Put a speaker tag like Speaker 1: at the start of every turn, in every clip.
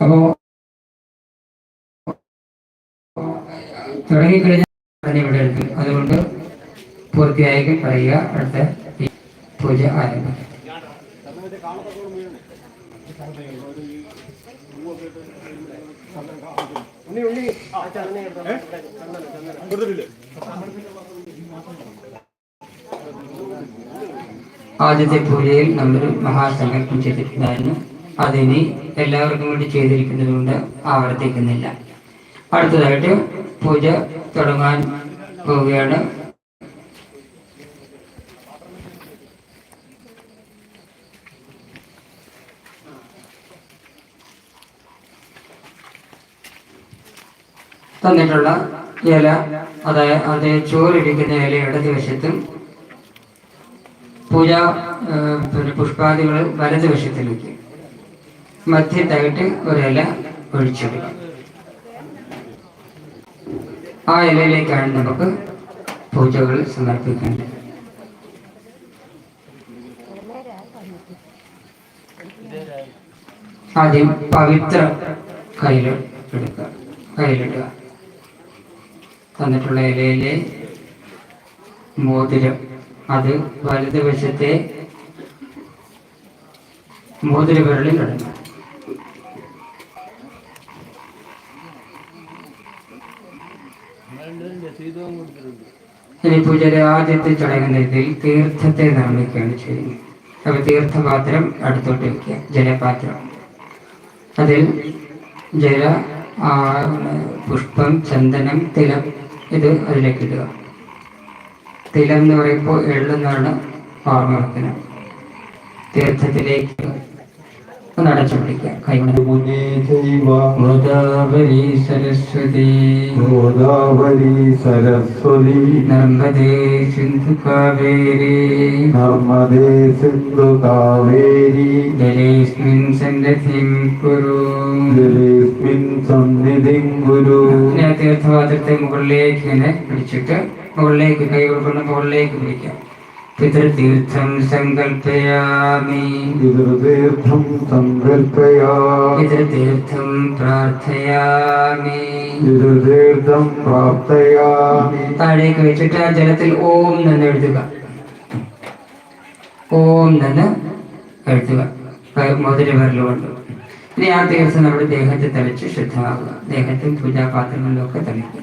Speaker 1: അപ്പോ തുടങ്ങിക്കഴിഞ്ഞാൽ ഇവിടെ ഉണ്ട് അതുകൊണ്ട് പൂർത്തിയായി പറയുക. അടുത്ത പൂജ ആരംഭിക്കും ആദ്യത്തെ പൂജയിൽ നമ്മൾ മഹാസംഘം ചെയ്തിട്ടുണ്ടായിരുന്നു. അതിനി എല്ലാവർക്കും കൂടി ചെയ്തിരിക്കുന്നത് കൊണ്ട് ആവർത്തിക്കുന്നില്ല. അടുത്തതായിട്ട് പൂജ തുടങ്ങാൻ പോവുകയാണ്. തന്നിട്ടുള്ള ഇല അതായത് അത് ചോറിരിക്കുന്ന ഇല ഇടത് വശത്തും പൂജ പിന്നെ പുഷ്പാദികൾ വലത് വശത്തിലേക്ക് മധ്യത്തായിട്ട് ഒരില ഒഴിച്ചെടുക്കും ആ ഇലയിലേക്കാണ് നമുക്ക് പൂജകൾ സമർപ്പിക്കേണ്ടത്. ആദ്യം പവിത്ര കയ്യിൽ എടുക്കുക. കയ്യിലിടുക. തന്നിട്ടുള്ള ഇലയിലെ മോതിരം. അത് വലതുവശത്തെ മോതിര വിരളിൽ ഇടണം. ഇനി പൂജയുടെ ആദ്യത്തെ ചടങ്ങുന്നതിൽ തീർത്ഥത്തെ നിർമ്മിക്കുകയാണ് ചെയ്യുന്നത്. അപ്പൊ തീർത്ഥപാത്രം അടുത്തോട്ട് വെക്കുക ജലപാത്രം. അതിൽ ജല പുഷ്പം ചന്ദനം തിലം ഇത് അതിലേക്ക് ഇടുക. തിലം എന്ന് പറയുമ്പോൾ എള്ളെന്നാണ് ഓർമ്മ വെക്കുന്നത്. തീർത്ഥത്തിലേക്ക് ഒന്ന് അടച്ചു പിടിക്കുക ഗോദാവരി സരസ്വതി.
Speaker 2: ഗോദാവരി സരസ്വതി.
Speaker 1: നർമ്മദേ സിന്ധു കാവേരി.
Speaker 2: നർമ്മദേ സിന്ധു കാവേരി.
Speaker 1: ജലേസ്മിൻ സന്നദ്ധിം കുരു.
Speaker 2: ജലേസ്മിൻ സന്നിധിം ഗുരു
Speaker 1: ഇനി ആ തീർത്ഥപാത്രത്തെ മുകളിലേക്ക് ഇങ്ങനെ പിടിച്ചിട്ട് മുകളിലേക്ക് കൊണ്ട് മുകളിലേക്ക് പിടിക്കാം. പിതൃതീർത്ഥം സങ്കല്പയാമി
Speaker 2: പിതൃതീർത്ഥം സങ്കൽപ്പയാമി
Speaker 1: പിതൃതീർത്ഥം പ്രാർത്ഥയാമി
Speaker 2: പിതൃതീർത്ഥം പ്രാപ്തയാമി
Speaker 1: താഴേക്ക് വെച്ചിട്ട് ആ ജലത്തിൽ ഓം എന്ന് എഴുതുക. ഓം എന്ന് എഴുതുക. മോതിര വിരലുകൊണ്ട് ഇനി ആ തീർത്ഥം നമ്മുടെ ദേഹത്തെ തളിച്ച് ശുദ്ധമാകുക ദേഹത്തും പൂജാപാത്രങ്ങളിലൊക്കെ തളിക്കുക.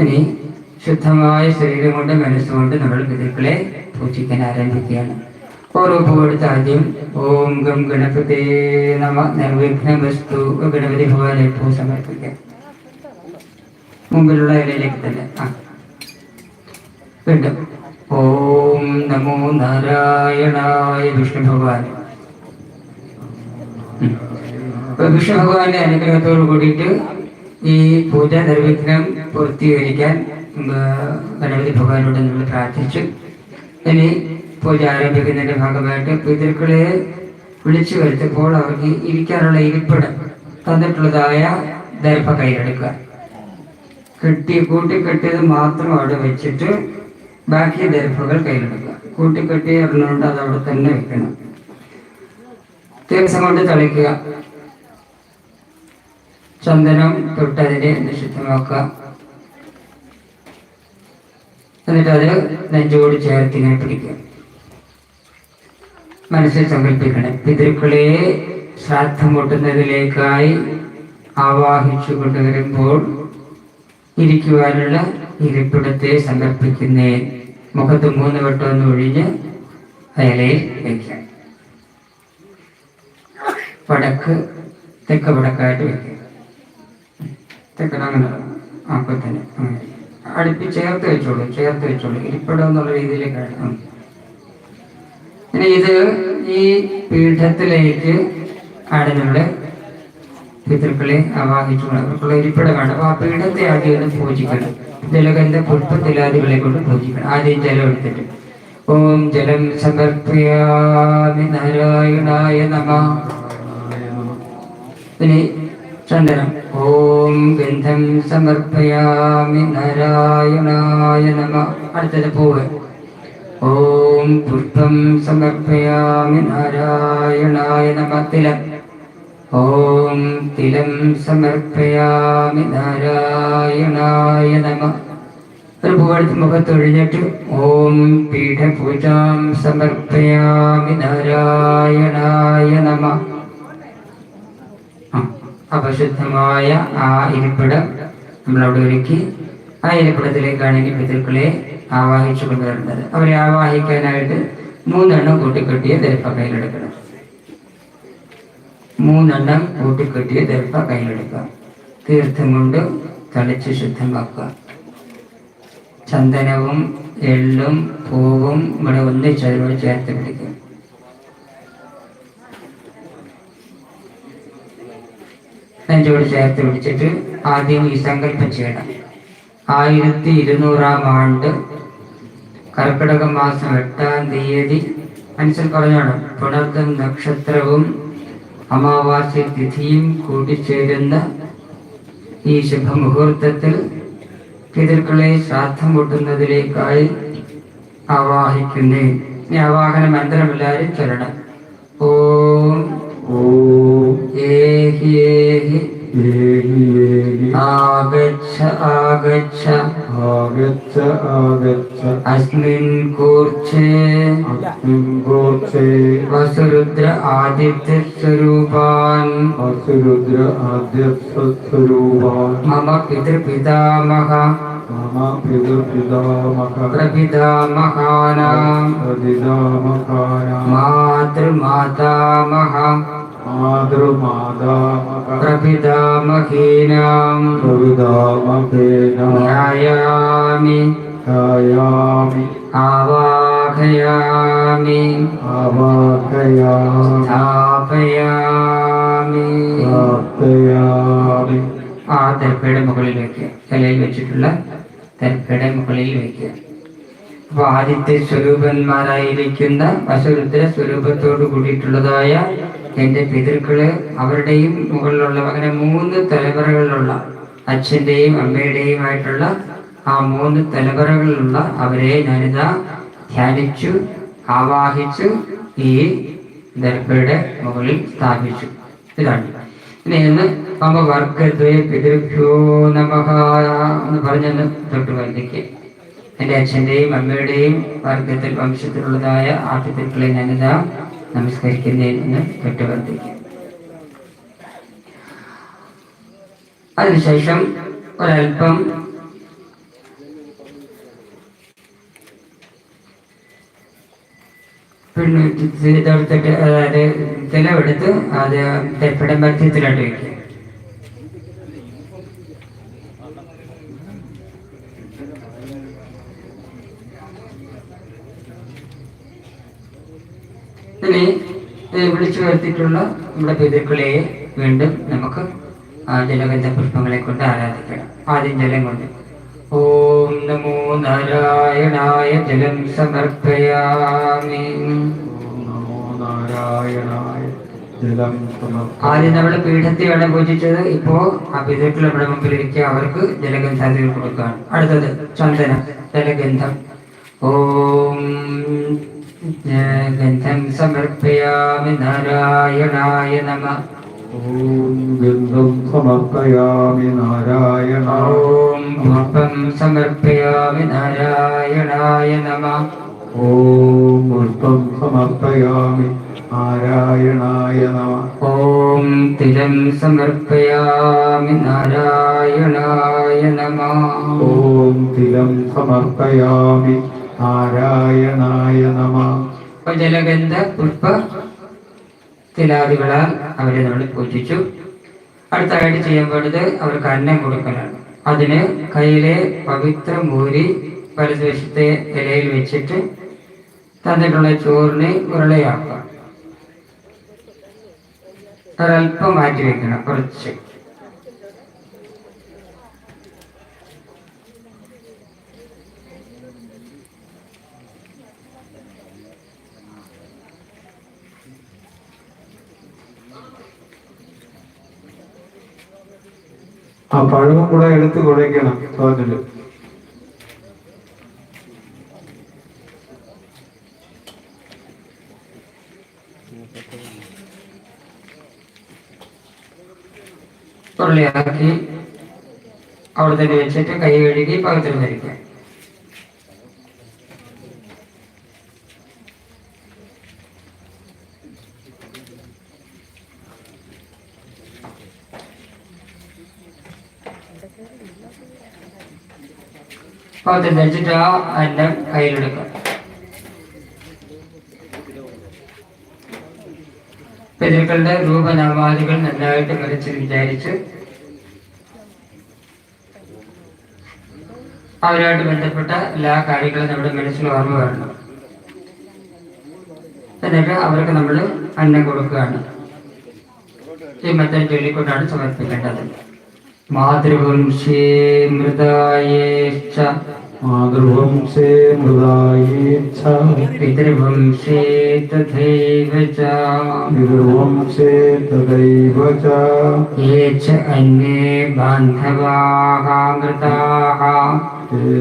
Speaker 1: ഇനി ശുദ്ധമായ ശരീരം കൊണ്ട് മനസ്സുകൊണ്ട് നമ്മൾ പിതൃക്കളെ പൂജിക്കാൻ ആരംഭിക്കുകയാണ്. ഓരോ പൂവെടുത്ത് ആദ്യം ഓം ഗം ഗണപതേ നമ നിർവിഘ്നമസ്തു ഗണപതി ഭഗവാനെ പൂ സമർപ്പിക്കാം. മുമ്പിലുള്ള ഇലയിലേക്ക് തന്നെ ആ. വീണ്ടും ഓം നമോ നാരായണായ വിഷ്ണു ഭഗവാൻ. വിഷ്ണു ഭഗവാന്റെ അനുഗ്രഹത്തോട് കൂടിയിട്ട് ഈ പൂജ നിർവിഘ്നം പൂർത്തീകരിക്കാൻ ഗണപതി ഭഗവാനോട് നമ്മൾ പ്രാർത്ഥിച്ചു. ഇനി പൂജ ആരംഭിക്കുന്നതിന്റെ ഭാഗമായിട്ട് പിതൃക്കളെ വിളിച്ചു വരുത്തപ്പോൾ അവർക്ക് ഇരിക്കാനുള്ള ഇരിപ്പിടം തന്നിട്ടുള്ളതായ ദർഭ കയ്യിലെടുക്കുക കെട്ടി കൂട്ടി കെട്ടിയത് മാത്രം അവിടെ വെച്ചിട്ട് ബാക്കി ദർഭകൾ കയ്യിലെടുക്കുക കൂട്ടിക്കെട്ടി ഇറങ്ങുന്നുണ്ട് അത് അവിടെ തന്നെ വെക്കണം. ദിവസം കൊണ്ട് തളിക്കുക. ചന്ദനം തൊട്ടതിനെ നിഷിദ്ധമാക്കുക. എന്നിട്ട് അത് നെഞ്ചോട് ചേർത്ത് ഇങ്ങനെ പിടിക്കുക. മനസ്സിൽ സങ്കല്പിക്കണം. പിതൃക്കളെ ശ്രാദ്ധം പൊട്ടുന്നതിലേക്കായി ആവാഹിച്ചു കൊണ്ടുവരുമ്പോൾ ഇരിക്കുവാനുള്ള ഇരിപ്പിടത്തെ സമർപ്പിക്കുന്നേ. മുഖത്ത് മൂന്ന് വട്ടം ഒന്ന് ഒഴിഞ്ഞ് അയലയിൽ വയ്ക്കാം വടക്ക് തെക്ക് വടക്കായിട്ട് വയ്ക്കുക തെക്കൻ അങ്ങനെ അപ്പോൾ തന്നെ. അങ്ങനെ. അടുപ്പി ചേർത്ത് വെച്ചോളൂ ചേർത്ത് വെച്ചോളൂ. ഇരിപ്പിടം എന്നുള്ള രീതിയിലേക്ക്. ഇനി ഇത് ഈ പീഠത്തിലേക്ക് നമ്മുടെ പിതൃക്കളെ ആവാഹിച്ചുകൊണ്ട് അവർക്കുള്ള ഇരിപ്പിടമാണ് അപ്പൊ ആ പീഠത്തെ ആദ്യം പൂജിക്കണം. ജലഗന്ധ പുഷ്പത്തിലാദികളെ കൊണ്ട് പൂജിക്കണം. ആദ്യം ജലം എടുത്തിട്ട്. ഓം ജലം സമർപ്പയാമി നാരായണായ നമ. ഇനി ചന്ദനം. ഓം ഗന്ധം സമർപ്പയാമി നാരായണായ നമ. അടുത്തത് പൂവ്. ഓം പുഷ്പം സമർപ്പയാമി നാരായണായ നമ. തിലം. ഓം തിലം സമർപ്പയാമി നാരായണായ നമ. ഒരു പൂവെടുത്ത് മുഖത്തൊഴിഞ്ഞിട്ട് ഓം പീഠപൂജാം സമർപ്പയാമി നാരായണായ നമ. അപശുദ്ധമായ ആ ഇരിപ്പിടം നമ്മളവിടെ ഒരുക്കി ആ ഇരിപ്പിടത്തിലേക്കാണ് ഇനി പിതൃക്കളെ ആവാഹിച്ചു കൊണ്ടുവരുന്നത് അവരെ ആവാഹിക്കാനായിട്ട് മൂന്നെണ്ണം കൂട്ടിക്കെട്ടിയ ദർഭ കയ്യിലെടുക്കണം. മൂന്നെണ്ണം കൂട്ടിക്കെട്ടിയ ദർഭ കയ്യിലെടുക്കുക. തീർത്ഥം കൊണ്ട് തളിച്ച് ശുദ്ധമാക്കുക. ചന്ദനവും എള്ളും പൂവും ഇവിടെ ഒന്നിച്ചതിനോട് ചേർത്ത് പിടിക്കും നെഞ്ചോട് ചേർത്ത് പിടിച്ചിട്ട് ആദ്യം ഈ സങ്കല്പം ചെയ്യണം. ആയിരത്തി ഇരുന്നൂറാം ആണ്ട് കർക്കിടക മാസം എട്ടാം തീയതി മനസ്സിൽ പറഞ്ഞോണം പുണർത്തും നക്ഷത്രവും അമാവാസ്യ തിഥിയും കൂടിച്ചേരുന്ന ഈ ശുഭമുഹൂർത്തത്തിൽ പിതൃക്കളെ ശ്രാദ്ധം കൂട്ടുന്നതിലേക്കായി ആവാഹിക്കുന്നേ. ഈ ആവാഹന മന്ത്രം ചൊല്ലണം. ഓം
Speaker 2: ॐ
Speaker 1: एहि एहि
Speaker 2: एहि एहि
Speaker 1: आगच्छ आगच्छ।
Speaker 2: आगच्छ आगच्छ।
Speaker 1: अस्मिन् कोर्चे अस्मिन्
Speaker 2: कोर्चे वसुरुद्र
Speaker 1: आदित्यस्वरूपान्। वसुरुद्र
Speaker 2: आदित्यस्वरूपान्। मम
Speaker 1: पितृपितामह।
Speaker 2: मम
Speaker 1: पितृपितामह।
Speaker 2: प्रपितामहानां।
Speaker 1: प्रपितामहानां।
Speaker 2: मातृमातामह।
Speaker 1: ധ്യായാമി
Speaker 2: ധ്യായാമി
Speaker 1: ആവാഹയാമി
Speaker 2: ആവാഹയാമി
Speaker 1: സ്ഥാപയാമി
Speaker 2: പ്രാർത്ഥയാമി
Speaker 1: ആ തെപ്പയുടെ മുകളിൽ വയ്ക്കുക തലയിൽ വെച്ചിട്ടുള്ള തെപ്പയുടെ മുകളിൽ വയ്ക്കുക അപ്പൊ ആദിത്യ സ്വരൂപന്മാരായിരിക്കുന്ന വസുരുദ്ര സ്വരൂപത്തോട് കൂടിയിട്ടുള്ളതായ എന്റെ പിതൃക്കൾ അവരുടെയും മുകളിലുള്ള അങ്ങനെ മൂന്ന് തലമുറകളിലുള്ള അച്ഛന്റെയും അമ്മയുടെയും ആയിട്ടുള്ള ആ മൂന്ന് തലമുറകളിലുള്ള അവരെ ഞാനിതാ ധ്യാനിച്ചു ആവാഹിച്ചു ഈ ദർഭയുടെ മുകളിൽ സ്ഥാപിച്ചു. ഇതാണ്. ഇനി ഇന്ന് മമ വർഗദ്വയ പിതൃഭ്യോ നമഹ എന്ന് പറഞ്ഞൊന്ന് തൊട്ട് വന്ദിക്കുക എന്റെ അച്ഛന്റെയും അമ്മയുടെയും വർഗത്തിൽ വംശത്തിലുള്ളതായ ആ പിതൃക്കളെ ഞാനിതാ നമസ്കരിക്കുന്നതിന് നിന്ന് വന്ദിക്കുക അതിനുശേഷം ഒരൽപ്പം പിന്നെ ഇതെടുത്തിട്ട് അതായത് തിലവെടുത്ത് അത് തെപ്പിടം മധ്യത്തിലോട്ട് വയ്ക്കുക ഇനി വിളിച്ചു വരുത്തിയിട്ടുള്ള നമ്മുടെ പിതൃക്കളെ വീണ്ടും നമുക്ക് ജലഗന്ധ പുഷ്പങ്ങളെ കൊണ്ട് ആരാധിക്കണം. ആദ്യം ജലം കൊണ്ട്. ഓം നമോ നാരായണായ ജലം സമർപ്പയാമി. ആദ്യം നമ്മുടെ പീഠത്തെയാണ് പൂജിച്ചത്. ഇപ്പോ ആ പിതൃക്കൾ നമ്മുടെ മുമ്പിൽ ഇരിക്കുക അവർക്ക് ജലഗന്ധാദികൾ കൊടുക്കുകയാണ്. അടുത്തത് ചന്ദനം ജലഗന്ധം. ഓം ഗന്ധം സമർപ്പയാമി നാരായണായ നമ.
Speaker 2: ഓം ഗന്ധം സമർപ്പയാമി നാരായണ.
Speaker 1: ഓം പുഷ്പം സമർപ്പയാമി നാരായണായ നമ.
Speaker 2: ഓം പുഷ്പം സമർപ്പയാമി നാരായണായ നമ.
Speaker 1: ഓം തിലം സമർപ്പയാമി നാരായണായ നമ.
Speaker 2: ഓം തിലം സമർപ്പയാമി നാരായണായ നമ.
Speaker 1: ജലഗന്ധ പുഷ്പ തിലാദികളാൽ അവരെ നമ്മൾ പൂജിച്ചു. അടുത്തായിട്ട് ചെയ്യാൻ അവർക്ക് അന്നം കൊടുക്കലാണ്. അതിന് കയ്യിലെ പവിത്ര മൂരി വലതുവശത്തെ ഇലയിൽ വെച്ചിട്ട് തന്നിട്ടുള്ള ചോറിന് ഉരുളയാക്കുക ഒരല്പം മാറ്റി വെക്കണം കുറച്ച്.
Speaker 2: ആ പഴവും കൂടെ എടുത്ത് കുഴയ്ക്കണം തോന്നിൽ
Speaker 1: ഉരുളിയാക്കി അവിടെ തന്നെ വെച്ചിട്ട് കൈ കഴുകി പകത്തിൽ ധരിക്കാൻ പകത്തിൽ വെച്ചിട്ട് ആ അന്നം കയ്യിലെടുക്കുക പിതൃക്കളുടെ രൂപനാമാദികൾ നന്നായിട്ട് വരച്ച് വിചാരിച്ച് അവരുമായിട്ട് ബന്ധപ്പെട്ട എല്ലാ കാര്യങ്ങളും നമ്മുടെ മനസ്സിൽ ഓർമ്മ വരണം. എന്നിട്ട് അവർക്ക് നമ്മൾ അന്നം കൊടുക്കുകയാണ്. ഈ മറ്റേ ചൊല്ലിക്കൊണ്ടാണ് സമർപ്പിക്കേണ്ടത്. മാതൃവംശേ മൃതായേശ്ച
Speaker 2: मातृवंशे मृदायेच्छा।
Speaker 1: से तथैव च।
Speaker 2: पितृवंशे तथैव च।
Speaker 1: ये च अन्ये बान्धवाः मृताः। തിലോ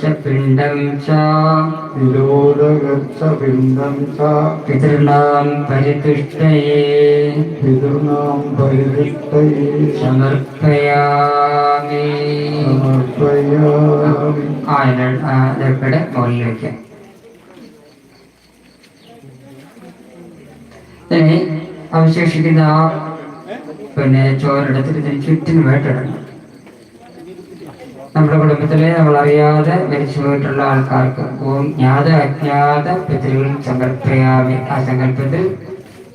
Speaker 1: ച പിണ്ഡം ച. തിലോദകം
Speaker 2: ച പിണ്ഡം ച. പിതൃണാം പരിതുഷ്ടയേ.
Speaker 1: സമർപ്പയാമി. അവശേഷിക്കുന്ന ആ പിന്നെ ചോരെടുത്തിട്ട് ഇതിന് ചുറ്റിനും വേട്ടിടണം നമ്മുടെ കുടുംബത്തിലെ നമ്മൾ അറിയാതെ മരിച്ചു പോയിട്ടുള്ള ആൾക്കാർക്ക് ഓം ജ്ഞാത അജ്ഞാത പിതൃകൾ സമർപ്പയാമി ആ സങ്കല്പത്തിൽ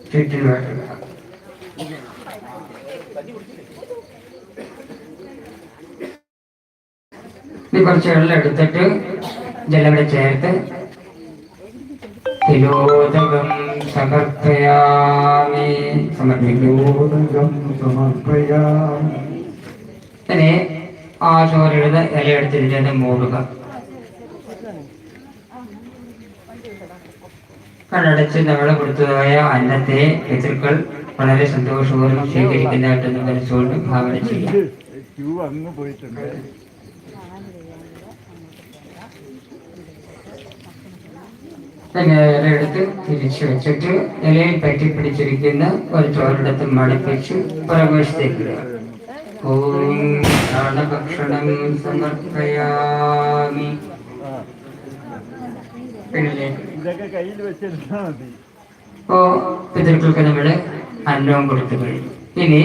Speaker 1: ചുറ്റിന് വേട്ടിടണം ഇനി കുറച്ച് വെള്ളം എടുത്തിട്ട് ജലം കൂടെ ചേർത്ത് തിലോദകം സമർപ്പയാമി. സമർപ്പിക്കുന്നു
Speaker 2: തിലോദകം സമർപ്പയാമി.
Speaker 1: ഇനി ആ ചോരയുടെ ഇല എടുത്തിട്ട് മൂടുക. കണ്ണടച്ച് നമ്മളെ കൊടുത്തതായ അന്നത്തെ പിതൃക്കൾ വളരെ സന്തോഷപൂർവം സ്വീകരിക്കുന്നതായിട്ടൊന്നും മനസ്സുകൊണ്ട് ഭാവന ചെയ്യാം. എടുത്ത് തിരിച്ചു വെച്ചിട്ട് ഇലയിൽ പറ്റി പിടിച്ചിരിക്കുന്ന ഒരു ചോറിടത്ത് മടിപ്പിച്ച് പുറകുവശത്തേക്ക്. ഓം പ്രാണഭക്ഷണം സമർപ്പയാമി. ഓ പിതൃക്കൾക്ക് നമ്മൾ അന്നവും കൊടുത്തു കഴിഞ്ഞു. ഇനി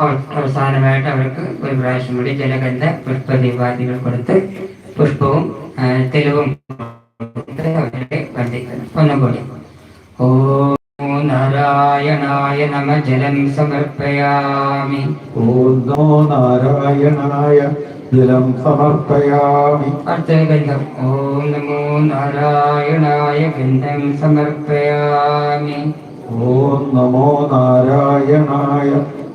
Speaker 1: അവ- അവസാനമായിട്ട് അവർക്ക് ഒരു പ്രാവശ്യം കൂടി ജലഗന്ധ പുഷ്പദീപാദികൾ കൊടുത്ത് പുഷ്പവും തെളിവും കൂടി ഓ നാരായണായ നമ ജലം സമർപ്പയാമി.
Speaker 2: ഓ നാരായണായ ജലം സമർപ്പയാമി.
Speaker 1: അർത്ഥഗന്ധം ഗന്ധം ഓം നമോ നാരായണായ ഗന്ധം സമർപ്പയാമി.
Speaker 2: ഓം നമോ നാരായണായ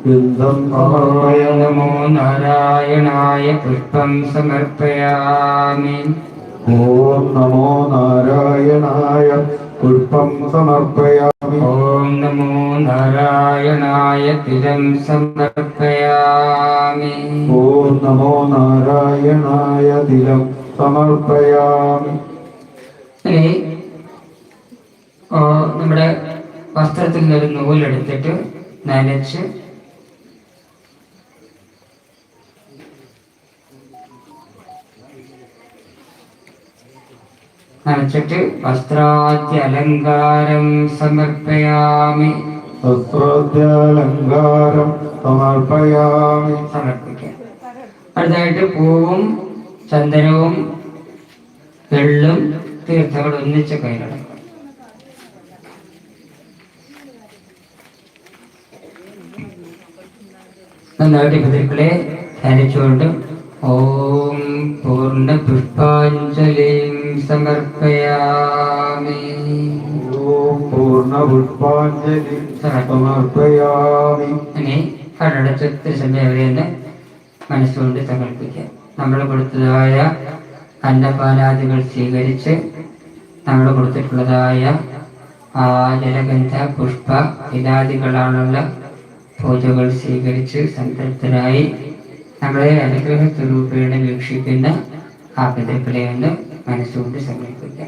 Speaker 2: സമർപ്പയാമി
Speaker 1: നമോ നാരായണായ പുഷ്പം സമർപ്പയാമി.
Speaker 2: ഓം നമോ നാരായണായ പുഷ്പം സമർപ്പയാമി.
Speaker 1: ഓം നമോ നാരായണായ തിരം സമർപ്പയാമി.
Speaker 2: ഓം നമോ നാരായണായ തിരം സമർപ്പയാമി.
Speaker 1: ഇനി നമ്മുടെ വസ്ത്രത്തിൽ നിന്നൊരു നൂലെടുത്തിട്ട് നനച്ച് നനച്ചിട്ട് വസ്ത്രാദ്യ അലങ്കാരം സമർപ്പയാമി.
Speaker 2: വസ്ത്രാദ്യാലങ്കാരം സമർപ്പയാമി.
Speaker 1: സമർപ്പിക്കാം. അടുത്തായിട്ട് പൂവും ചന്ദനവും വെള്ളും തീർത്ഥകൾ ഒന്നിച്ച് കയ്യിലടക്കും നന്നായിട്ട് പിതൃക്കളെ ധ്യാനിച്ചുകൊണ്ട് ഓം പൂർണ പുഷ്പാഞ്ജലിം സമർപ്പയാമി.
Speaker 2: ഓം പൂർണ പുഷ്പാഞ്ജലി സമർപ്പയാമി.
Speaker 1: ഇനി കടടച്ചത്തിൽ സമയവരെയെന്ന് മനസ്സുകൊണ്ട് സങ്കല്പിക്കാം നമ്മൾ കൊടുത്തതായ അന്നപാനാദികൾ സ്വീകരിച്ച് നമ്മൾ കൊടുത്തിട്ടുള്ളതായ ആ ജലഗന്ധ പുഷ്പ ഇലാദികളാണുള്ള പൂജകൾ സ്വീകരിച്ച് സംതൃപ്തരായി നമ്മളെ അനുഗ്രഹ സ്വരൂപേണ വീക്ഷിക്കുന്ന ആ പിതൃക്കളെ ഒന്ന് മനസ്സുകൊണ്ട് സമീപിക്കുക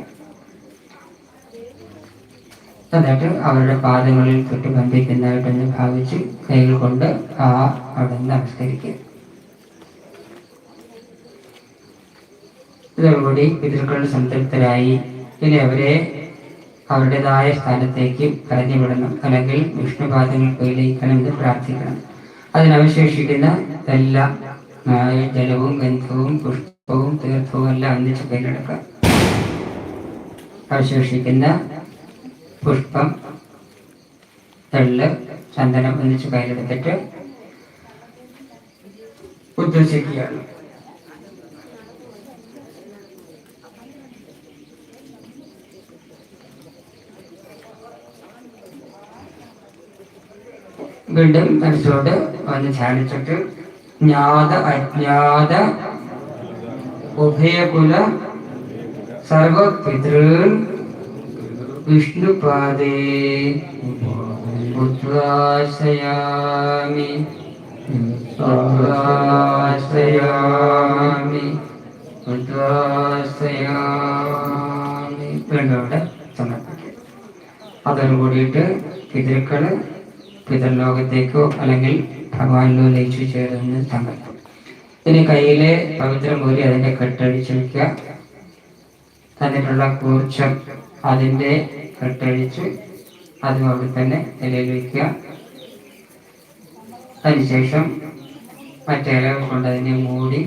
Speaker 1: എന്നിട്ട് അവരുടെ പാദങ്ങളിൽ തൊട്ട് ബന്ധിക്കുന്നതായിട്ടൊന്ന് ഭാവിച്ച് കൈകൾ കൊണ്ട് ആ അവിടെ നിന്ന് നമസ്കരിക്കുക. ഇതോടുകൂടി പിതൃക്കൾ സംതൃപ്തരായി ഇനി അവരെ അവരുടേതായ സ്ഥാനത്തേക്ക് പറഞ്ഞു വിടണം അല്ലെങ്കിൽ വിഷ്ണുപാദങ്ങൾ കയ്യിലേക്കണമെന്ന് പ്രാർത്ഥിക്കണം. അതിനവശേഷിക്കുന്ന എല്ലാം ജലവും ഗന്ധവും പുഷ്പവും തീർത്ഥവും എല്ലാം ഒന്നിച്ച് കയ്യിലെടുക്കാം അവശേഷിക്കുന്ന പുഷ്പം തെള്ള് ചന്ദനം ഒന്നിച്ച് കയ്യിലെടുത്തിട്ട് ഉദ്ദേശിക്കുകയാണ്. വീണ്ടും മനസ്സിലോട്ട് വന്ന് ധ്യാനിച്ചിട്ട് ജ്ഞാത അജ്ഞാത ഉഭയകുല സർവപിതൃ വിഷ്ണുപാദേ ഉദ്വാസയാമി. ഉദ്വാസയാമി. ഉദ്വാസയാമി. വേണ്ടവിടെ സമർപ്പിക്കും അതോടുകൂടിയിട്ട് പിതൃക്കൾ പിതൃലോകത്തേക്കോ അല്ലെങ്കിൽ ഭഗവാനിലോ ലയിച്ചു ചേരുന്ന സങ്കല്പം ഇനി കയ്യിലെ പവിത്രം പോലെ അതിന്റെ കെട്ടഴിച്ച് വെക്കുക. തന്നിട്ടുള്ള കൂർച്ചം അതിന്റെ കെട്ടഴിച്ച് അതും അവിടെ തന്നെ നിലയിൽ വയ്ക്കുക അതിനുശേഷം മറ്റേ ഇലകൾ കൊണ്ട് അതിനെ മൂടി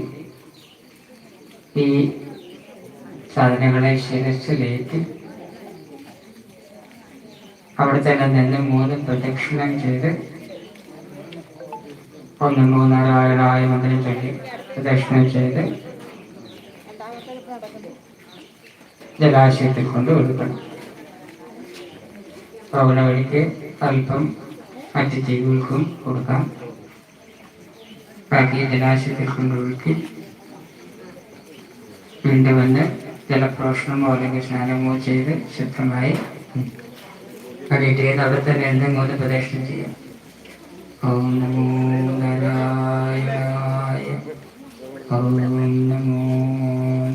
Speaker 1: ഈ സാധനങ്ങളെ ശിരസിലേക്ക് അവിടെ തന്നെ നിന്ന് മൂന്ന് പ്രദക്ഷിണം ചെയ്ത് ഒന്ന് നാരായണായ മന്ത്രം ചൊല്ലി പ്രദക്ഷിണം ചെയ്ത് ജലാശയത്തിൽ കൊണ്ട് ഒഴുക്കണം അല്പം മറ്റ് ജീവികൾക്കും കൊടുക്കാം. ബാക്കി ജലാശയത്തിൽ കൊണ്ട് ഒഴുക്കി വീണ്ടും വന്ന് ജലപ്രോഷണമോ അല്ലെങ്കിൽ സ്നാനമോ ചെയ്ത് ശുദ്ധമായി. വേണ്ടിയിട്ട് അവിടെ തന്നെ എന്തെങ്കിലും പ്രദക്ഷിണം ചെയ്യാം. ഓം നമോ നാരായണായ ഓം നമോ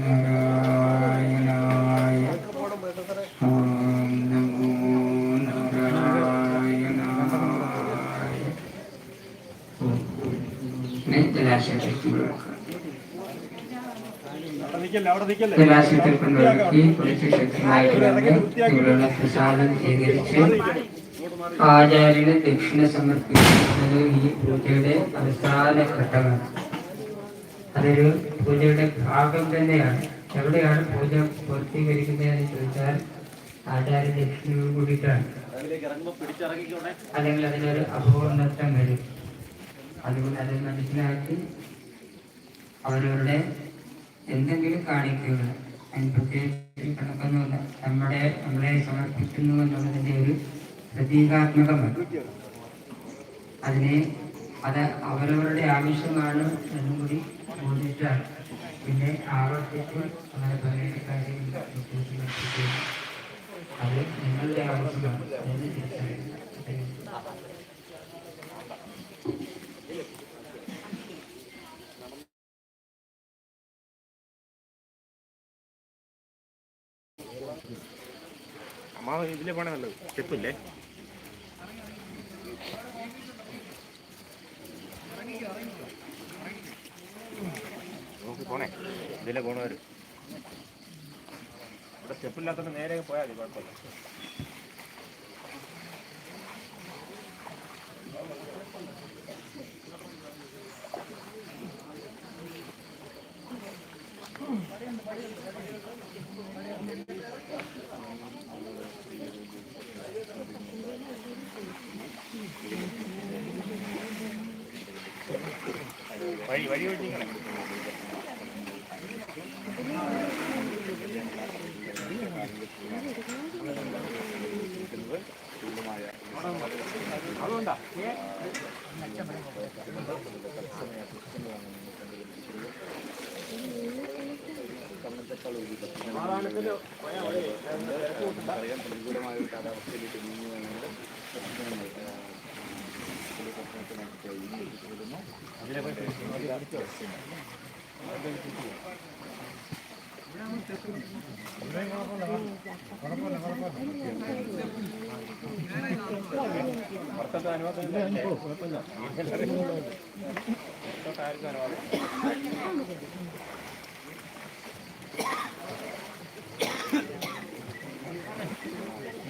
Speaker 1: നാരായണായ ഓം നമോ നാരായണായ ജലാശയത്തിൽ ജലാശയത്തിൽ വന്ന് ഇവിടെയുള്ള പ്രസാദം സ്വീകരിച്ച് ആചാര്യന് ദക്ഷിണ സമർപ്പിക്കുന്നത് ഈ പൂജയുടെ അവസാന ഘട്ടമാണ് അതൊരു പൂജയുടെ ഭാഗം തന്നെയാണ്. എവിടെയാണ് പൂജ പൂർത്തീകരിക്കുന്നതെന്ന് ചോദിച്ചാൽ ആചാര്യ ദക്ഷിണയോട് കൂടിയിട്ടാണ്. അല്ലെങ്കിൽ അതിനൊരു അപൂർണത്വം വരും. അതുകൊണ്ട് അത് മനസ്സിലാക്കി അവരവരുടെ എന്തെങ്കിലും കാണിക്കുകയാണ് അതിന് പ്രത്യേകിച്ച് കണക്കൊന്നുമില്ല. നമ്മുടെ നമ്മളെ സമർപ്പിക്കുന്നു എന്നുള്ളതിന്റെ ഒരു പ്രതീകാത്മകമാണ്. അതിനെ അത് അവരവരുടെ ആവശ്യമാണ് എന്നും കൂടി ബോധിച്ചാണ് പിന്നെ ആവർത്തിച്ച് അങ്ങനെ പറയേണ്ട കാര്യമില്ല. അത് നിങ്ങളുടെ ആവശ്യമാണ്.
Speaker 3: ഇതിലെ പോണേ നല്ലത്. സ്റ്റെപ്പില്ലേ? പോണേ. ഇതിലെ പോണവര്. ഇവിടെ സ്റ്റെപ്പില്ലാത്തോണ്ട് നേരെ പോയാൽ മതി കുഴപ്പമില്ല. വഴി വഴി ഒഴിച്ചിങ്ങനെ സമാധാനത്തിൽ പോയാൽ മതി അതിലെ പോയി പുറത്തോട്ട് അനുവാദം പുറത്തോട്ട് ആർക്കും അനുവാദം